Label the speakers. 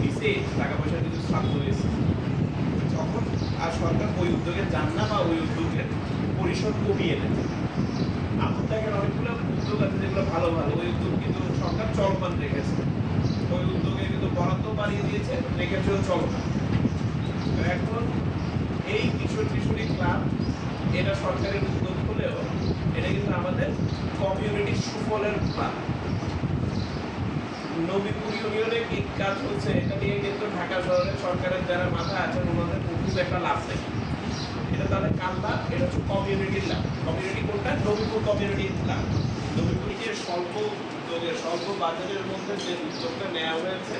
Speaker 1: নিচে টাকা পয়সা কিছু ছাত্র হয়েছে তখন আর সরকার ওই উদ্যোগে যান না ওই উদ্যোগের পরিসর কমিয়ে আপনি দেখেন অনেকগুলো উদ্যোগ আছে যেগুলো ভালো ভালো। ওই উদ্যোগ কিন্তু সরকার চলমান রেখেছে। বরাদ্দ বাড়িয়ে দিয়েছে রেখেছেও তো এখন এই কিশোর কিশোরী ক্লাব, এটা সরকারের উদ্যোগ হলেও এটা কিন্তু আমাদের কমিউনিটির সুফলের ক্লাব। নবীপুর ইউনিয়নে কি কাজ হচ্ছে, এটা নিয়ে কিন্তু ঢাকা শহরের সরকারের যারা মাথা আছেন, ওনাদের খুব একটা লাভ নেই। এটা তাদের লাভ এটা হচ্ছে কমিউনিটির লাভ। কমিউনিটি কোনটা? নবীপুর কমিউনিটির লাভ। নবীপুর যে স্বল্প স্বল্প বাজারের মধ্যে যে উদ্যোগটা নেওয়া হয়েছে